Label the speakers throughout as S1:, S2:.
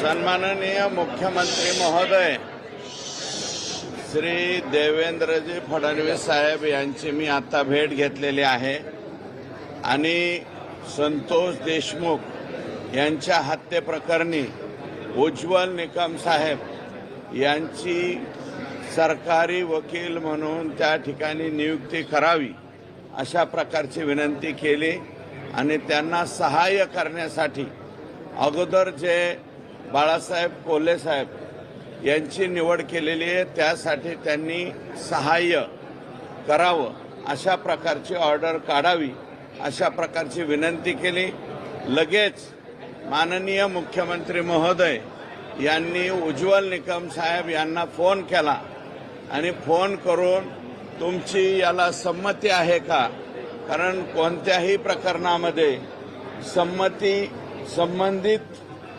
S1: सन्माननीय मुख्यमंत्री महोदय श्री देवेंद्रजी फडणवीस साहेब यांची मी आता भेट घेतलेली आहे. आणि संतोष देशमुख यांच्या हत्येप्रकरणी उज्ज्वल निकम साहेब यांची सरकारी वकील म्हणून त्या ठिकाणी नियुक्ती करावी अशा प्रकारची विनंती केली. आणि त्यांना सहाय्य करण्यासाठी अगोदर जे बाळासाहेब कोल्हे साहेब यांची निवड केलेली आहे त्यासाठी त्यांनी सहाय्य करावं. अशा प्रकारची ऑर्डर काढावी अशा प्रकारची विनंती केली. लगेच माननीय मुख्यमंत्री महोदय यांनी उज्ज्वल निकम साहेब यांना फोन केला आणि फोन करून तुमची याला संमती आहे का? कारण कोणत्याही प्रकरणामध्ये संमती संबंधित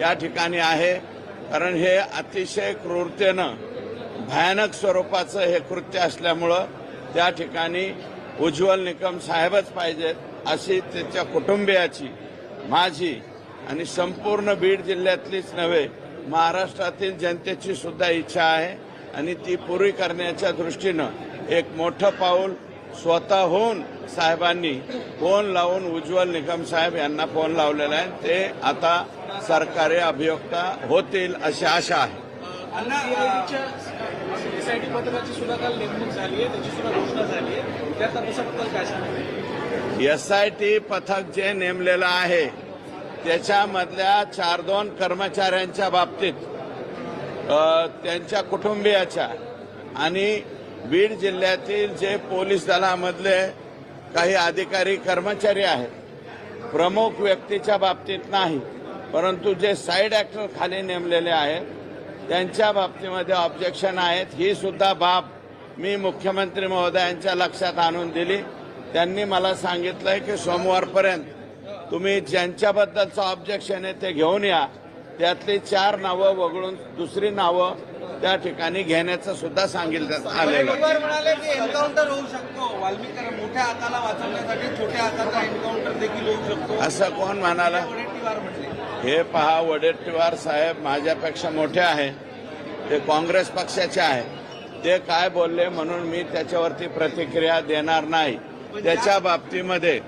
S1: या ठिकाणी आहे. कारण हे अतिशय क्रूरतेनं भयानक स्वरूपाचं हे कृत्य असल्यामुळं त्या ठिकाणी उज्ज्वल निकम साहेबच पाहिजेत अशी त्याच्या कुटुंबियाची माझी आणि संपूर्ण बीड जिल्ह्यातलीच नव्हे महाराष्ट्रातील जनतेची सुद्धा इच्छा आहे. आणि ती पुरी करण्याच्या दृष्टीनं एक मोठं पाऊल स्वतःहून साहेबांनी फोन लावून उज्ज्वल निकम साहेब यांना फोन लावलेला आहे. ते आता सरकारी अभियोक्ता होतील अशी आशा आहे.
S2: एसआयटी
S1: पथक जे नेमलेलं आहे त्याच्यामधल्या चार दोन कर्मचाऱ्यांच्या बाबतीत त्यांच्या कुटुंबियाच्या आणि बीड जिल्ह्यातील जे पोलीस दलामधले काही अधिकारी कर्मचारी आहेत प्रमुख व्यक्तीच्या बाबतीत नाही. परंतु जे साईड ऍक्टर खाली नेमलेले आहेत त्यांच्या बाबतीमध्ये ऑब्जेक्शन आहेत. ही सुद्धा बाब मी मुख्यमंत्री महोदयांच्या लक्षात आणून दिली. त्यांनी मला सांगितलंय की सोमवारपर्यंत तुम्ही ज्यांच्याबद्दलचं ऑब्जेक्शन आहे ते घेऊन या. त्यातली चार नावं वगळून दुसरी नावं त्या ठिकाणी घेण्याचं सुद्धा सांगितलं आलेलं आहे.
S2: पवार म्हणाले की एन्काउंटर होऊ शकतो. वाल्मिक मोठ्या हाताला वाचवण्यासाठी छोट्या हाताचा एन्काउंटर देखील होऊ शकतो.
S1: असं कोण म्हणाला? हे पहा वडेट्टीवार साहेब माझ्यापेक्षा मोठे आहे. ते काँग्रेस पक्षाचे आहे. ते काय बोलले म्हणून मी त्याच्यावरती प्रतिक्रिया देणार नाही. त्याच्या बाबतीमध्ये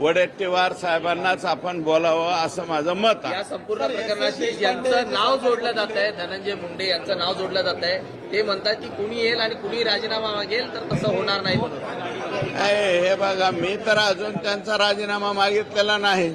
S1: वडेट्टीवार साहेबांनाच आपण बोलावं असं माझं मत आहे.
S3: या संपूर्ण प्रकरणाशी ज्यांचं नाव जोडलं जात आहे. धनंजय मुंडे यांचं नाव जोडलं जात आहे. ते म्हणतात की कुणी येईल आणि कुणी राजीनामा मागेल तर तसं होणार नाही म्हणून.
S1: हे बघा मी तर अजून त्यांचा राजीनामा मागितलेला नाही.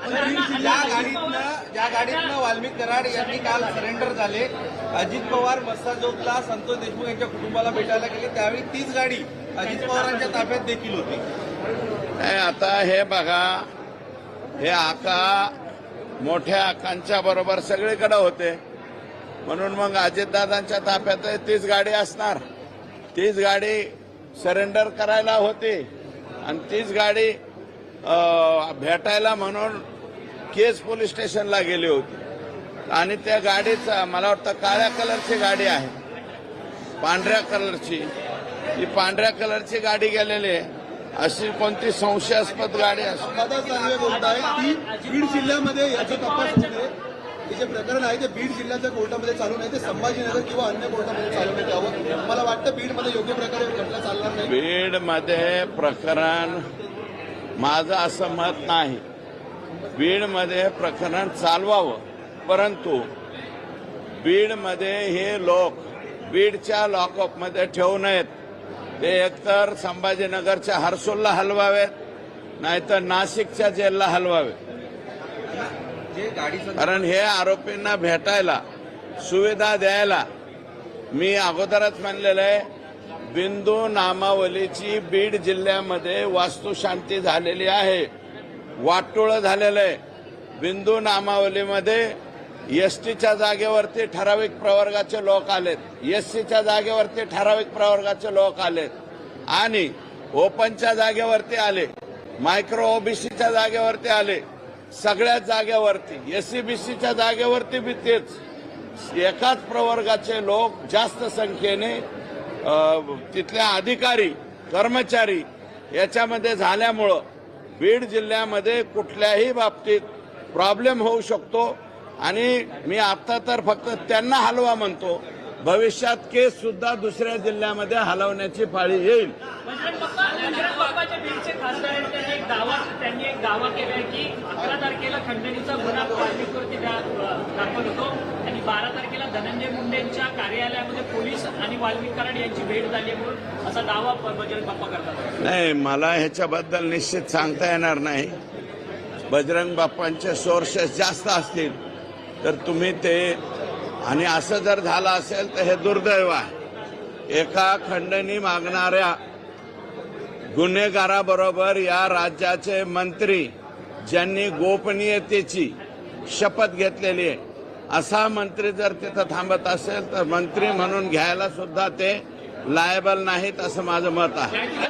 S2: ज्या गाडीतनं ज्या गाडीतनं वाल्मिक कराड यांनी काल सरेंडर झाले. अजित पवार मस्साजोगला संतोष देशमुख यांच्या कुटुंबाला भेटायला गेले. त्यावेळी तीच गाडी अजित पवारांच्या ताब्यात देखील होती.
S1: नाही आता हे बघा हे आका मोठ्या आकांच्या बरोबर सगळीकडे होते. म्हणून मग अजितदादांच्या ताफ्यात तीच गाडी असणार. तीच गाडी सरेंडर करायला होती. आणि तीच गाडी भेटायला म्हणून केस पोलीस स्टेशनला गेली होती. आणि त्या गाडीचा मला वाटतं काळ्या कलरची गाडी आहे. पांढऱ्या कलरची. ती पांढऱ्या कलरची गाडी गेलेली आहे. अशी कोणती संशयास्पद गाडी असू
S4: दादा चांगले बोलताय की बीड जिल्ह्यामध्ये याचा तपास हे जे प्रकरण आहे ते बीड जिल्ह्याच्या कोर्टामध्ये चालू नाही ते संभाजीनगर किंवा अन्य कोर्टामध्ये चालू नाही यावं मला वाटतं बीडमध्ये योग्य प्रकारे घटना चालणार नाही.
S1: बीडमध्ये प्रकरण माझं असं मत नाही. बीडमध्ये प्रकरण चालवावं. परंतु बीडमध्ये हे लोक बीडच्या लॉकअपमध्ये ठेवू नयेत. ते एकतर संभाजीनगरच्या हर्सूलला हलवावेत नाहीतर नाशिकच्या जेलला हलवावेत. कारण हे आरोपींना भेटायला सुविधा द्यायला मी अगोदरच म्हणलेलं आहे बिंदू नामावलीची बीड जिल्ह्यामध्ये वास्तुशांती झालेली आहे. वाटोळं झालेलं आहे. बिंदू नामावलीमध्ये एस टीच्या जागेवरती ठराविक प्रवर्गाचे लोक आलेत. एस सीच्या जागेवरती ठराविक प्रवर्गाचे लोक आलेत. आणि ओपनच्या जागेवरती आले. मायक्रो ओबीसीच्या जागेवरती आले. सगळ्याच जागेवरती. एससीबीसीच्या जागेवरती बी तेच. एकाच प्रवर्गाचे लोक जास्त संख्येने तिथल्या अधिकारी कर्मचारी याच्यामध्ये झाल्यामुळं बीड जिल्ह्यामध्ये कुठल्याही बाबतीत प्रॉब्लेम होऊ शकतो. आणि मी आता तर फक्त त्यांना हलवा म्हणतो. भविष्यात केस सुद्धा दुसऱ्या जिल्ह्यामध्ये हलवण्याची पाळी येईल.
S5: दावा केला की अकरा तारखेला खंडणीचा गुन्हा दाखल होतो. धनंजय मुंडेंच्या कार्यालयामध्ये पोलीस आणि वाल्मिक कराड यांची भेट झाली म्हणून असा दावा बजरंग बाप्पा करतात.
S1: नाही मला ह्याच्याबद्दल निश्चित सांगता येणार नाही. बजरंग बाप्पांचे सोर्सेस जास्त असतील तर तुम्ही ते आणि असं जर झालं असेल तर हे दुर्दैव आहे. एका खंडणी मागणाऱ्या गुन्हेगाराबरोबर या राज्याचे मंत्री ज्यांनी गोपनीयतेची शपथ घेतलेली आहे असा मंत्री जर तिथं थांबत असेल तर मंत्री म्हणून घ्यायला सुद्धा ते लायबल नाहीत असं माझं मत आहे.